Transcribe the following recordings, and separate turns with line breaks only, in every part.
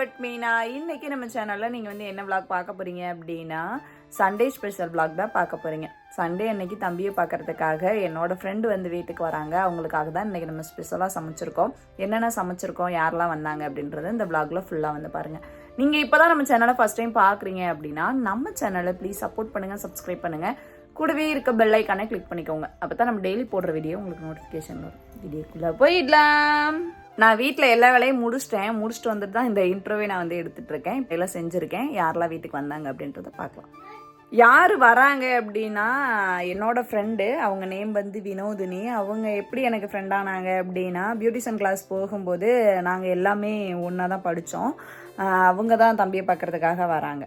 But Meena இன்னைக்கு நம்ம சேனலில் நீங்கள் வந்து என்ன விளாக் பார்க்க போகிறீங்க அப்படின்னா சண்டே ஸ்பெஷல் விளாக் தான் பார்க்க போகிறீங்க சண்டே அன்னைக்கு தம்பியை பார்க்கறதுக்காக என்னோட ஃப்ரெண்டு வந்து வீட்டுக்கு வராங்க. அவங்களுக்காக தான் இன்றைக்கி நம்ம ஸ்பெஷலாக சமைச்சிருக்கோம். என்னென்ன சமைச்சிருக்கோம் யாரெல்லாம் வந்தாங்க அப்படின்றத இந்த vlogல ஃபுல்லாக வந்து பாருங்கள் நீங்கள் இப்போ தான் நம்ம சேனலை ஃபஸ்ட் டைம் பார்க்குறீங்க அப்படின்னா நம்ம சேனலை ப்ளீஸ் சப்போர்ட் பண்ணுங்கள் சப்ஸ்கிரைப் பண்ணுங்கள் கூடவே இருக்க பெல் ஐக்கானை கிளிக் பண்ணிக்கோங்க. அப்போ தான் நம்ம டெய்லி போடுற வீடியோ உங்களுக்கு நோட்டிஃபிகேஷன் வரும். வீடியோக்குள்ளே போயிடலாம். நான் வீட்டில் எல்லா வேலையும் முடிச்சிட்டேன். முடிச்சுட்டு வந்துட்டு தான் இந்த இன்டர்வியூ நான் வந்து எடுத்துகிட்டு இருக்கேன் இப்போ எல்லாம் செஞ்சுருக்கேன். யாரெல்லாம் வீட்டுக்கு வந்தாங்க அப்படின்றத பார்க்கலாம். யார் வராங்க அப்படின்னா என்னோடய ஃப்ரெண்டு அவங்க நேம் வந்து வினோதினி. அவங்க எப்படி எனக்கு ஃப்ரெண்டானாங்க அப்படின்னா பியூட்டிஷியன் கிளாஸ் போகும்போது நாங்கள் எல்லாமே ஒன்றா தான் படித்தோம் அவங்க தான் தம்பியை பார்க்கறதுக்காக வராங்க.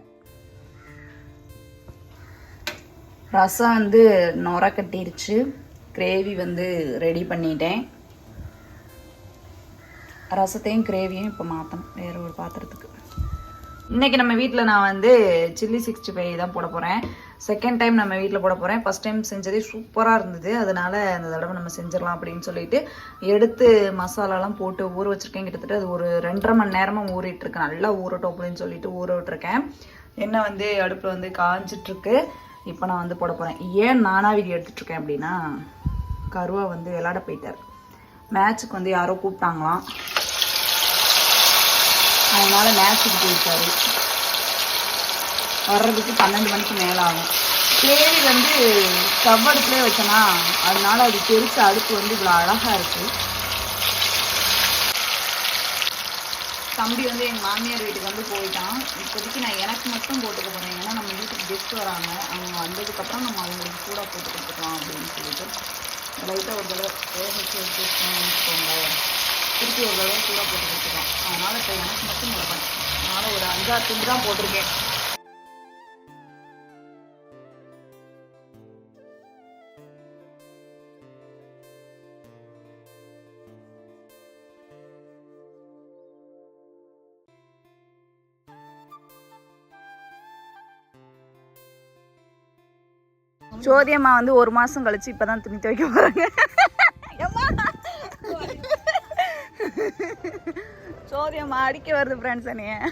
ரசம் வந்து நொர கட்டிருச்சு. கிரேவி வந்து ரெடி பண்ணிட்டேன். ரசத்தையும் கிரேவியும் இப்போ மாற்றணும் வேற ஒரு பாத்திரத்துக்கு. இன்றைக்கி நம்ம வீட்டில் நான் வந்து சில்லி சிக்ஸ்டி ஃபைவ் தான் போட போகிறேன் செகண்ட் டைம் நம்ம வீட்டில் போட போகிறேன் ஃபர்ஸ்ட் டைம் செஞ்சதே சூப்பராக இருந்தது. அதனால் அந்த தடவை நம்ம செஞ்சிடலாம் அப்படின்னு சொல்லிட்டு எடுத்து மசாலாலாம் போட்டு ஊற வச்சுருக்கேன். கிட்டத்தட்ட அது ஒரு ரெண்டரை மணி நேரமாக ஊறிட்டுருக்கு. நல்லா ஊறட்டும் அப்படின்னு சொல்லிட்டு ஊற விட்டுருக்கேன். எண்ணெய் வந்து அடுப்பில் வந்து காஞ்சிட்ருக்கு. இப்போ நான் வந்து போட போகிறேன் ஏன் நானா வீடியோ எடுத்துட்ருக்கேன் அப்படின்னா கருவா வந்து விளாட போயிட்டார். மேட்ச்சுக்கு வந்து யாரோ கூப்பிட்டாங்களாம். அதனால மேட்ச்சுக்கு போயிருக்காரு வர்றதுக்கு பன்னெண்டு மணிக்கு மேலே ஆகும் கிரேவி வந்து ஸ்டவ் அடுப்புலேயே அதனால அது தெரிச்ச அடுப்பு வந்து இவ்வளோ அழகாக இருக்குது தம்பி வந்து எங்கள் மாமியார் வீட்டுக்கு வந்து போயிட்டான். இப்போதைக்கு நான் எனக்கு மட்டும் போட்டுக்க போகிறேன் ஏன்னா நம்ம வீட்டுக்கு கெஸ்ட் வராங்க. அவங்க வந்ததுக்கப்புறம் நம்ம அவங்களுக்கு கூட போட்டு கொடுத்துக்கலாம் அப்படின்னு சொல்லிட்டு லைட்டாக ஒரு தடவை வேக வச்சு வச்சுருக்கோம்னு வச்சுக்கோங்க திருப்பி ஒரு தடவை கூட போட்டு வச்சுருக்கோம் அதனால் இப்போ எனக்கு மட்டும் மிளகாய். அதனால் ஒரு அஞ்சாறு துண்டு தான் போட்டிருக்கேன். ஜோதியம்மா வந்து ஒரு மாசம் கழிச்சு இப்பதான் துணி துவைக்க போறாங்க. எம்மா. ஜோதியம்மா அடிக்க வருது ஃப்ரெண்ட்ஸ் என்னைய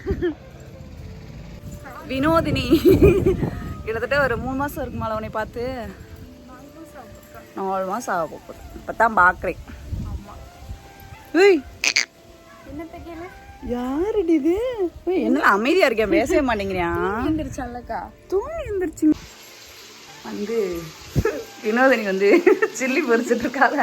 வினோதினி. கிட்டத்தட்ட ஒரு மூணு மாசம் இருக்குமால உன்னை பார்த்து. நாலு மாசம் ஆக போகுது. இப்பதான் பாக்குறேன். ஏய். யாருடி இது? என்ன அமைதியா இருக்கேன் பேசவே மாட்டேங்கிறியா? தூங்கி எழுந்திரிச்சு வந்து வினோதினி வந்து சில்லி பொறிச்சிட்டு இருக்காங்க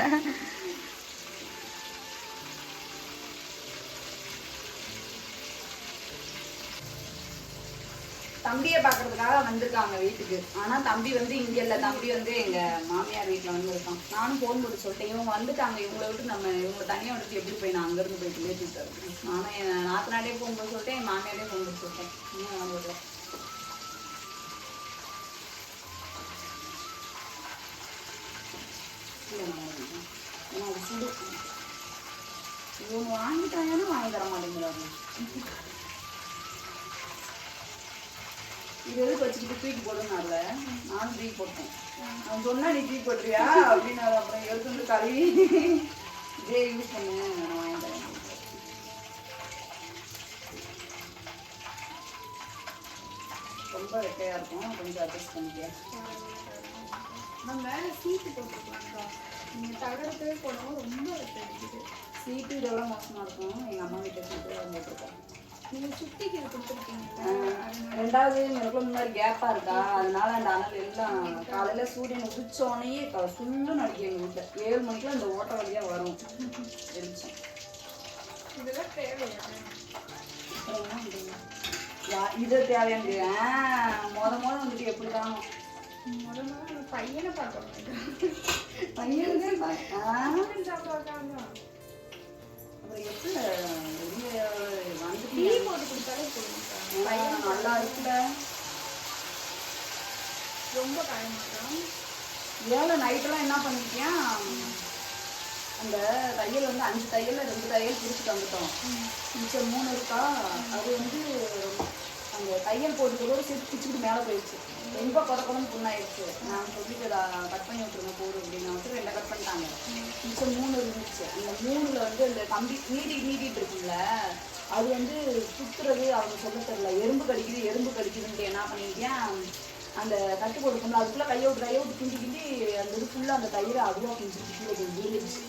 தம்பியை பார்க்கறதுக்காக வந்திருக்காங்க வீட்டுக்கு. ஆனா தம்பி வந்து இங்க இல்ல. தம்பி வந்து எங்க மாமியார் வீட்டுல வந்து இருக்கான். நானும் போன் போட்டு சொல்லிட்டேன். இவங்க வந்துட்டாங்க. இவங்களை விட்டு நம்ம இவங்க தனியா விட்டு எப்படி போய் நான் அங்க இருந்து போயிட்டு ஏற்றிட்டு நானும் என் நாத்தனாடே போன் போட்டு சொல்லிட்டேன். என் மாமியாரே போன் போட்டு சொல்லிட்டேன். இன்னும் ரெண்டு இவங்க வாங்கிட்டாங்கன்னா வாங்கி தர மாட்டேங்கிறாங்க. இது எதுக்கு வச்சுக்கிட்டு தூக்கி போடுனால நானும் தூக்கி போட்டேன். அவன் சொன்னா நீ தூக்கி போட்டுறியா? அப்படின்னு அப்புறம் எடுத்து வந்து கழுவி இதே யூஸ் பண்ணு நான் வாங்கி தரேன். ரொம்ப வெட்டையா இருக்கும். கொஞ்சம் அட்ஜஸ்ட் பண்ணிக்க.
நம்ம மேல சீட்டு போட்டுருக்கோம் நீங்க தகரத்தே போடவும் ரொம்ப அடிக்குது.
சீட்டு இதெல்லாம் மோசமா இருக்கும். எங்க அம்மா வீட்டை சீட்டு வந்துருக்கோம்
நீங்க சுத்திக்கு இது கொடுத்துருக்கீங்கல்ல
ரெண்டாவது எனக்குள்ள முன்னாடி கேப்பா இருக்கா? அதனால அந்த அனல் எல்லாம் காலையில சூரியன் உதிச்சோடனே சுள்ளுன்னு அடிக்கும் எங்க வீட்டுல ஏழு மணிக்கு அந்த ஓட்ட வழியா வரும். வெளிச்சம்
இதெல்லாம் தேவையா?
இது தேவையானது ஆ, மொத மொத வந்துட்டு
முதல்ல நம்ம பையனை பார்க்க மாட்டேன்
பையனுக்கு பா- ஆ,
சாப்பிடுவாங்க
அப்புறம் எப்படி வெளிய வந்துட்டு
டீ போட்டு கொடுத்தாலே போதும்க்கா
ஆ, நல்லா இருக்குல்ல
ரொம்ப காயமாட்டான்
ஏழை நைட்டெல்லாம் என்ன பண்ணிட்டியா அந்த தையல் வந்து அஞ்சு தையல்ல ரெண்டு தையல் பிரிச்சுட்டு வந்துட்டோம் மிச்சம் மூணு இருக்கா அது வந்து அந்த தையல் போட்டுக்கிறதோட சேர்த்து பிச்சுக்கிட்டு மேலே போயிடுச்சு. ரொம்ப குறக்கணும் புண்ணாயிடுச்சு நான் சொல்லிட்டு கட் பண்ணி விட்டுருங்க போதும் அப்படின்னு. வந்துட்டு ரெண்டை கட் பண்ணிட்டாங்க? மிச்சம் மூணு இருந்துச்சு. அந்த மூணுல வந்து அந்த கம்பி நீட்டி நீட்டிட்டு இருக்குல்ல அது வந்து சுத்துறது அவங்க சொல்ல தெரியல. எறும்பு கடிக்குது எறும்பு கடிக்குதுன்ட்டு என்ன பண்ணிட்டேன் அந்த கட்டு போட்டுக்கணும் அதுக்குள்ளே கையோட்டு கையோட்டு கிண்டி கிண்டி அந்த இது ஃபுல்லாக அந்த தயிரை அதுவாக கிண்டி கீழே விழுந்துச்சு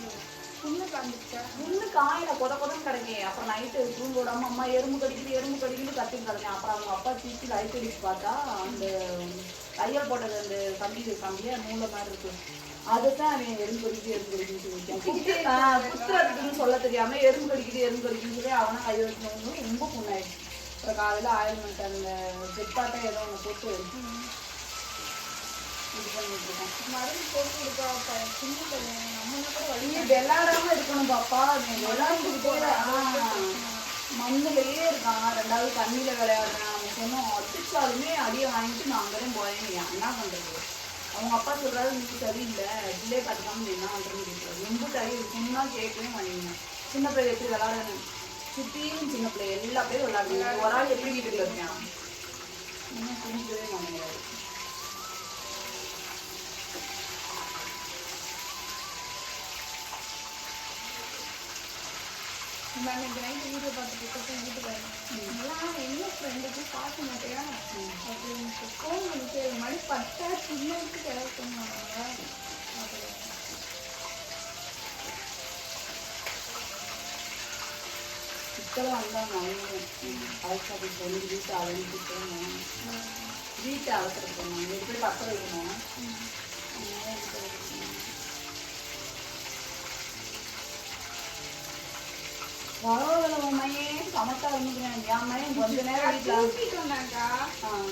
புண்ணு காமிச்சா
புண்ணு காயில கொத கொதன்னு கிடக்கேன் அப்புறம் நைட்டு தூங்க விடாம அம்மா எறும்பு கடிக்குது எறும்பு கடிக்குது கத்தின்னு கிடக்கேன் அப்புறம் அவங்க அப்பா தூக்கி லைட் அடிச்சு பார்த்தா அந்த தையல் போட்டது அந்த கம்பி கம்பியா நூலை மாதிரி இருக்கு. அதுதான் அவன் எறும்பு கடிக்குது எறும்பு கடிக்குன்னு குத்துறதுக்குன்னு சொல்ல தெரியாம எறும்பு கடிக்குது எறும்பு கடிக்குன்னு சொல்லி அவனை கை வைக்கணும் ரொம்ப புண்ணாயிடுச்சு. அப்புறம் காலையில ஆயில்மெண்ட் அந்த ஜெப்பாட்டை ஏதோ ஒன்று போட்டு இது பண்ணிட்டு இருக்கேன்
மருந்து போட்டு கொடுக்கா சின்ன பையன் நம்ம கூட வழி
நீ விளையாடாம இருக்கணும் பாப்பா நீ விளையாண்டுக்கிட்டே மண்ணுலயே இருக்கான் ரெண்டாவது தண்ணியில விளையாடுறான் நம்ம சொன்னோம் அடிச்சாலுமே அடியை வாங்கிட்டு நான் அங்கேயும் போயேன் என்ன பண்றது அவங்க அப்பா சொல்றாரு நீ சரியில்லை பிள்ளைய கட்டுக்காம நீ என்ன பண்றேன்னு கேட்குறாரு ரொம்ப தடி சொன்னா கேட்கவே மாட்டேங்க சின்ன பிள்ளை எப்படி விளையாடணும் சுத்தியும் சின்ன பிள்ளை எல்லா பேரும் விளையாடுங்க ஒரு ஆள் எப்படி வீட்டுக்குள்ள இருக்கான் இன்னும் புரிஞ்சுக்கவே மாட்டேங்கிறாரு
நான் இந்த நைட்டு வீடியோ பார்த்துட்டு இருக்கப்ப வீட்டுக்கு வரேன் எல்லாம் என்ன ஃப்ரெண்டுக்கு பார்க்க மாட்டேயா? அப்படின்னு ஃபோன் பண்ணிட்டு மணி பத்தா சின்னதுக்கு கிளம்ப பண்ணுவாங்க
சிக்கலாக வந்தாங்க அவங்களும் அவசரத்தை சொல்லி வீட்டை சிக்கலாம் வீட்டை பண்ணாங்க எப்படி பக்கம் இருக்கணும் அதனால வீட்டை அவசரப்படுத்தினாங்க. மையன் சமத்தா இருந்துக்கிறேன் என் மையன் கொஞ்ச நேரம்
கூட்டிட்டு வந்தாக்கா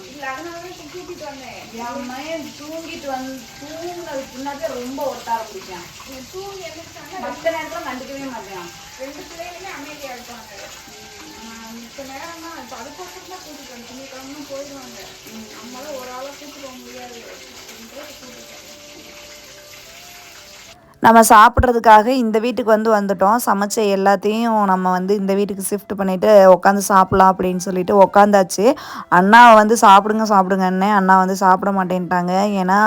இல்லை அதனால தான் இப்போ வந்தேன்.
என் மையன் தூங்கிட்டு வந்து தூங்கினதுக்கு முன்னாடியே ரொம்ப ஒட்ட ஆரம்பிச்சான்
என் தூங்கி எழுந்திரிச்சாங்க
மற்ற நேரத்தில் கண்டுக்கவே மாட்டேன்.
ரெண்டு பிள்ளைகளுமே அமைதியாக இருப்பாங்க. மித்த நேரம் தான் இப்போ அதுக்கோசரம் தான் கூட்டிட்டு திங்கக்கிழமை போயிடுவாங்க. நம்மளால ஒரு ஆளை கூட்டிட்டு போக முடியாது. கூட்டிட்டு
நம்ம சாப்பிட்றதுக்காக இந்த வீட்டுக்கு வந்து வந்துட்டோம். சமைச்ச எல்லாத்தையும் நம்ம வந்து இந்த வீட்டுக்கு ஷிஃப்ட் பண்ணிவிட்டு உட்காந்து சாப்பிட்லாம் அப்படின்னு சொல்லிட்டு உட்காந்தாச்சு அண்ணாவை வந்து சாப்பிடுங்க சாப்பிடுங்கன்னே அண்ணா வந்து சாப்பிட மாட்டேன்ட்டாங்க. ஏன்னா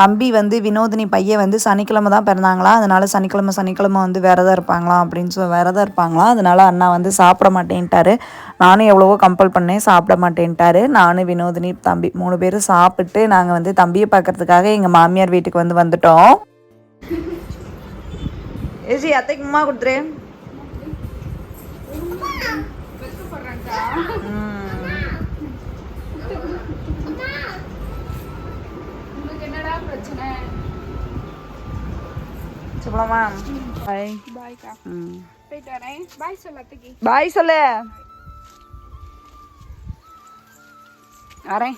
தம்பி வந்து வினோதினி பையன் வந்து சனிக்கிழமை தான் பிறந்தாங்களா. அதனால் சனிக்கிழமை சனிக்கிழமை வந்து விரதம் இருப்பாங்களாம் அப்படின்னு சொல்லி விரதம் இருப்பாங்களாம். அதனால அண்ணா வந்து சாப்பிட மாட்டேன்ட்டாரு. நானும் எவ்வளவோ கம்பல் பண்ணேன் சாப்பிட மாட்டேன்ட்டாரு. நானும் வினோதினி தம்பி மூணு பேரும் சாப்பிட்டு நாங்கள் வந்து தம்பியை பார்க்கறதுக்காக எங்கள் மாமியார் வீட்டுக்கு வந்து வந்துட்டோம். ஏசி அத்தைக்கு உமா கொடுத்துரு.
வெக்கப்படுறாங்கக்கா உங்களுக்கு என்னடா பிரச்சனை
சொல்லலாமா பாய்
பாய்க்கா போயிட்டு வரேன். பாய் சொல்ல அத்தைக்கு.
பாய் சொல்லு. வரேன்.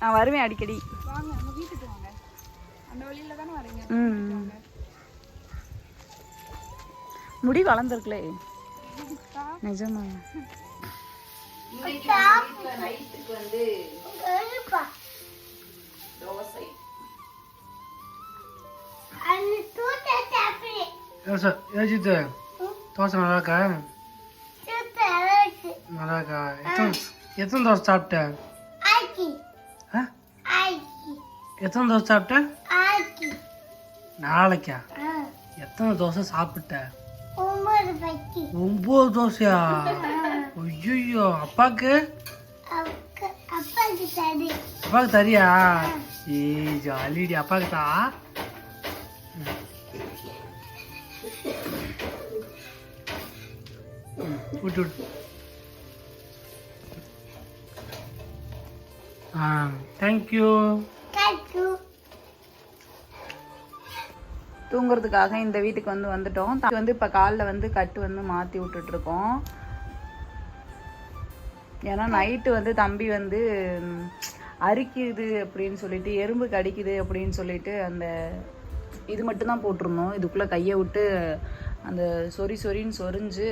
நான் வருவேன் அடிக்கடி.
வாங்க நம்ம வீட்டுக்கு வாங்க. அந்த வழியில தானே வரீங்க?
ம். முடி வளர்ந்துருக்குலே.
அக்கா,
நிஜமா
நைட்டுக்கு வந்து தோசை
தோசை நல்லா இருக்கா நல்லா இருக்கா எத்தனை எத்தனை தோசை சாப்பிட்ட ஆ? எத்தனை தோசை சாப்பிட்ட நாளைக்கா? எத்தனை தோசை சாப்பிட்ட ஒன்பது தோசையா ஐயோ அப்பாக்கு அப்பாவுக்கு தரியா ஏ ஜாலிடி அப்பாவுக்கு தா ம், விட்டு விட்டு ஆ தேங்க்யூ
தூங்குறதுக்காக இந்த வீட்டுக்கு வந்து வந்துட்டோம். வந்து இப்போ காலில் வந்து கட்டு வந்து மாற்றி விட்டுட்ருக்கோம். ஏன்னா நைட்டு வந்து தம்பி வந்து அரிக்குது அப்படின்னு சொல்லிட்டு எறும்பு கடிக்குது அப்படின்னு சொல்லிட்டு அந்த இது மட்டும்தான் போட்டிருந்தோம். இதுக்குள்ளே கையை விட்டு அந்த சொறி சொறின்னு சொரிஞ்சு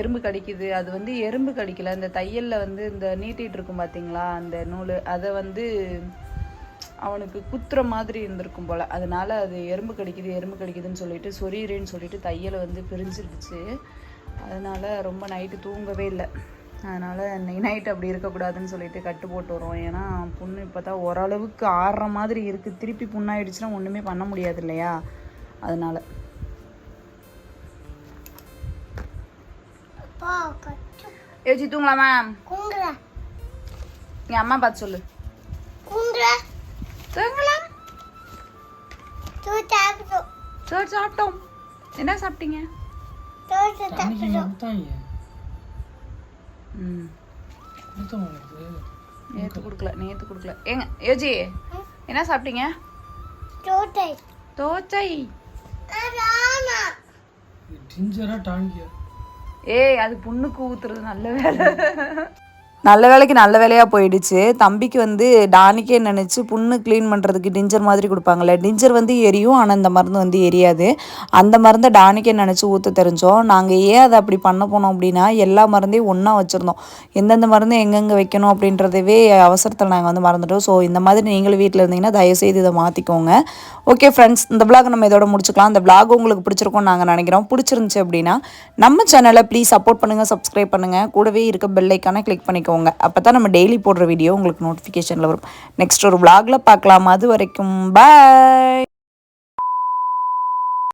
எறும்பு கடிக்குது. அது வந்து எறும்பு கடிக்கல. அந்த தையலில் வந்து இந்த நீட்டிகிட்டு இருக்கும் பார்த்தீங்களா அந்த நூல். அதை வந்து அவனுக்கு குத்துற மாதிரி இருந்திருக்கும் போல். அதனால அது எறும்பு கடிக்குது எறும்பு கடிக்குதுன்னு சொல்லிட்டு சொரியிறேன்னு சொல்லிட்டு தையலை வந்து பிரிஞ்சிருச்சு. அதனால ரொம்ப நைட்டு தூங்கவே இல்லை. அதனால் இன்னைக்கு நைட் அப்படி இருக்கக்கூடாதுன்னு சொல்லிட்டு கட்டு போட்டு வரோம். ஏன்னா புண்ணு இப்போ தான் ஓரளவுக்கு ஆடுற மாதிரி இருக்குது திருப்பி புண்ணாயிடுச்சுன்னா ஒன்றுமே பண்ண முடியாது இல்லையா? அதனால. யோசிச்சு தூங்கலாமா? என் அம்மா பார்த்து சொல்லு. தூங்கலாம்.
தூ சாப்பிட்டோம்.
சாப்பிட்டோம். என்ன சாப்பிட்டீங்க?
இங்க கொடுத்தாங்க
ம். நேற்று கொடுக்கல நேற்று கொடுக்கல. ஏங்க யோஜி என்ன சாப்பிட்டீங்க? தோச்சை
டாங்கியா?
ஏய் அது புண்ணுக்கு ஊத்துறது நல்ல வேலை.
நல்ல வேலைக்கு நல்ல வேலையாக போயிடுச்சு. தம்பிக்கு வந்து டானிக்கே நினச்சி புண்ணு க்ளீன் பண்ணுறதுக்கு டிஞ்சர் மாதிரி கொடுப்பாங்கல்ல டிஞ்சர் வந்து எரியும் ஆனால் இந்த மருந்து வந்து எரியாது. அந்த மருந்தை டானிக்கே நினச்சி ஊற்ற தெரிஞ்சோம். நாங்கள் ஏன் அதை அப்படி பண்ண போனோம் அப்படின்னா எல்லா மருந்தையும் ஒன்றா வச்சுருந்தோம். எந்தெந்த மருந்து எங்கெங்கே வைக்கணும் அப்படின்றதவே அவசரத்தில் நாங்கள் வந்து மறந்துட்டோம். ஸோ இந்த மாதிரி நீங்களும் வீட்டில் இருந்தீங்கன்னா தயவுசெய்து இதை மாற்றிக்கோங்க ஓகே ஃப்ரெண்ட்ஸ் இந்த பிளாக் நம்ம இதோட முடிச்சுக்கலாம். இந்த பிளாக் உங்களுக்கு பிடிச்சிருக்கும்னு நாங்கள் நினைக்கிறோம். பிடிச்சிருந்துச்சு அப்படின்னா நம்ம சேனலை ப்ளீஸ் சப்போர்ட் பண்ணுங்கள் சப்ஸ்கிரைப் பண்ணுங்கள் கூடவே இருக்க பெல்லைக்கான கிளிக் பண்ணிக்கோங்க. அப்போ தான் நம்ம டெய்லி போடுற வீடியோ உங்களுக்கு நோட்டிஃபிகேஷனில் வரும். நெக்ஸ்ட் ஒரு விளாகில் பார்க்கலாம். அது வரைக்கும் பாய்